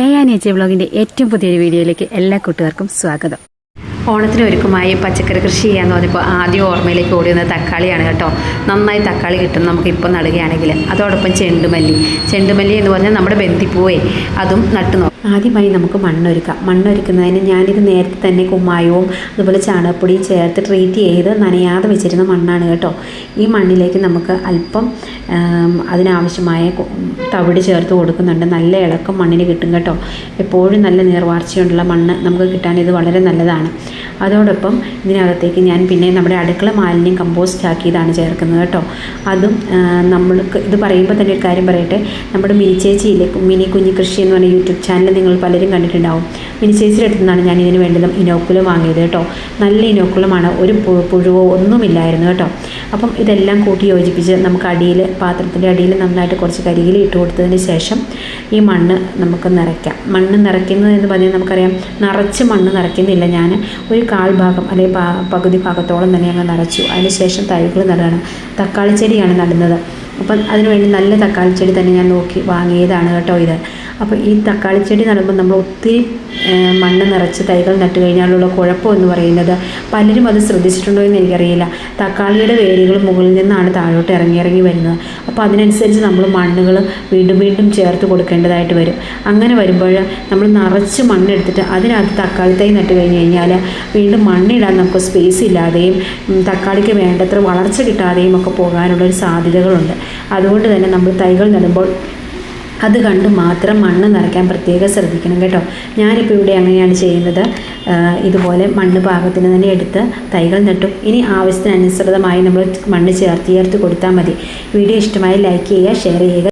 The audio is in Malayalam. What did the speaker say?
ഏയാനേച്ചി ബ്ലോഗിന്റെ ഏറ്റവും പുതിയൊരു വീഡിയോയിലേക്ക് എല്ലാ കൂട്ടുകാർക്കും സ്വാഗതം. ഓണത്തിന് ഒരുക്കമായി പച്ചക്കറി കൃഷി ചെയ്യാന്ന് പറഞ്ഞപ്പോൾ ആദ്യം ഓർമ്മയിലേക്ക് ഓടി വന്നത് തക്കാളിയാണ് കേട്ടോ. നന്നായി തക്കാളി കിട്ടും നമുക്ക് ഇപ്പോൾ നടുകയാണെങ്കിൽ. അതോടൊപ്പം ചെണ്ടുമല്ലി. ചെണ്ടുമല്ലി എന്ന് പറഞ്ഞാൽ നമ്മുടെ ബന്ധിപ്പൂവേ അതും നട്ടു നോക്കും ആദ്യമായി നമുക്ക് മണ്ണൊരുക്കാം. മണ്ണൊരുക്കുന്നതിന് ഞാനിത് നേരത്തെ തന്നെ കുമ്മായവും അതുപോലെ ചാണകപ്പൊടിയും ചേർത്ത് ട്രീറ്റ് ചെയ്ത് നനയാതെ വെച്ചിരുന്ന മണ്ണാണ് കേട്ടോ. ഈ മണ്ണിലേക്ക് നമുക്ക് അല്പം അതിനാവശ്യമായ തവിട് ചേർത്ത് കൊടുക്കുന്നുണ്ട്. നല്ല ഇളക്കം മണ്ണിന് കിട്ടും കേട്ടോ. എപ്പോഴും നല്ല നീർവാർച്ചയുള്ള മണ്ണ്. നമുക്ക് കിട്ടാൻ ഇത് വളരെ നല്ലതാണ്. അതോടൊപ്പം ഇതിനകത്തേക്ക് ഞാൻ പിന്നെ നമ്മുടെ അടുക്കള മാലിന്യം കമ്പോസ്റ്റ് ആക്കിയതാണ് ചേർക്കുന്നത് കേട്ടോ. അതും നമ്മൾക്ക് ഇത് പറയുമ്പോൾ തന്നെ ഒരു കാര്യം പറയട്ടെ. നമ്മുടെ മിനി ചേച്ചിയിലെ മിനി കുഞ്ഞി കൃഷി എന്ന് പറഞ്ഞ യൂട്യൂബ് ചാനൽ നിങ്ങൾ പലരും കണ്ടിട്ടുണ്ടാവും. മിനി ചേച്ചിയുടെ നിന്നാണ് ഞാൻ ഇതിന് വേണ്ടതും ഇനോക്കുലം വാങ്ങിയത് കേട്ടോ. നല്ല ഇനോക്കുലമാണ്. ഒരു പുഴുവോ ഒന്നുമില്ലായിരുന്നു കേട്ടോ. അപ്പം ഇതെല്ലാം കൂട്ടി യോജിപ്പിച്ച് നമുക്ക് അടിയിൽ പാത്രത്തിന്റെ അടിയിൽ നന്നായിട്ട് കുറച്ച് കരിയിൽ ഇട്ട് കൊടുത്തതിന് ശേഷം ഈ മണ്ണ് നമുക്ക് നിറയ്ക്കാം. മണ്ണ് നിറയ്ക്കുന്നത് എന്ന് പറഞ്ഞാൽ നമുക്കറിയാം നിറച്ച് മണ്ണ് നിറയ്ക്കുന്നില്ല ഞാൻ. ഒരു കാൽ ഭാഗം അല്ലെങ്കിൽ പകുതി ഭാഗത്തോളം തന്നെ അങ്ങ് നിറച്ചു. അതിനുശേഷം തൈകൾ നടണം തക്കാളി ചെടിയാണ് നടുന്നത്. അപ്പം അതിനുവേണ്ടി നല്ല തക്കാളി ചെടി തന്നെ ഞാൻ നോക്കി വാങ്ങിയതാണ് കേട്ടോ ഇത്. അപ്പോൾ ഈ തക്കാളി ചെടി നടുമ്പോൾ നമ്മൾ ഒത്തിരി മണ്ണ് നിറച്ച് തൈകൾ നട്ട് കഴിഞ്ഞാലുള്ള കുഴപ്പം എന്ന് പറയുന്നത് പലരും അത് ശ്രദ്ധിച്ചിട്ടുണ്ടോ എന്ന് എനിക്കറിയില്ല. തക്കാളിയുടെ വേരുകൾ മുകളിൽ നിന്നാണ് താഴോട്ട് ഇറങ്ങി ഇറങ്ങി വരുന്നത്. അപ്പോൾ അതിനനുസരിച്ച് നമ്മൾ മണ്ണുകൾ വീണ്ടും വീണ്ടും ചേർത്ത് കൊടുക്കേണ്ടതായിട്ട് വരും. അങ്ങനെ വരുമ്പോൾ നമ്മൾ നിറച്ച് മണ്ണെടുത്തിട്ട് അതിനകത്ത് തക്കാളി തൈ നട്ട് കഴിഞ്ഞ് കഴിഞ്ഞാൽ വീണ്ടും മണ്ണിടാൻ നമുക്ക് സ്പേസ് ഇല്ലാതെയും തക്കാളിക്ക് വേണ്ടത്ര വളർച്ച കിട്ടാതെയും ഒക്കെ പോകാനുള്ളൊരു സാധ്യതകളുണ്ട്. അതുകൊണ്ട് തന്നെ നമ്മൾ തൈകൾ നടുമ്പോൾ അത് കണ്ട് മാത്രം മണ്ണ് നിറയ്ക്കാൻ പ്രത്യേകം ശ്രദ്ധിക്കണം കേട്ടോ. ഞാനിപ്പോൾ ഇവിടെ അങ്ങനെയാണ് ചെയ്യുന്നത്. ഇതുപോലെ മണ്ണ് പാകത്തിന് തന്നെ എടുത്ത് തൈകൾ നട്ടും. ഇനി ആവശ്യത്തിനനുസൃതമായി നമ്മൾ മണ്ണ് ചേർത്ത് ചേർത്ത് കൊടുത്താൽ മതി. വീഡിയോ ഇഷ്ടമായി ലൈക്ക് ചെയ്യുക ഷെയർ ചെയ്യുക.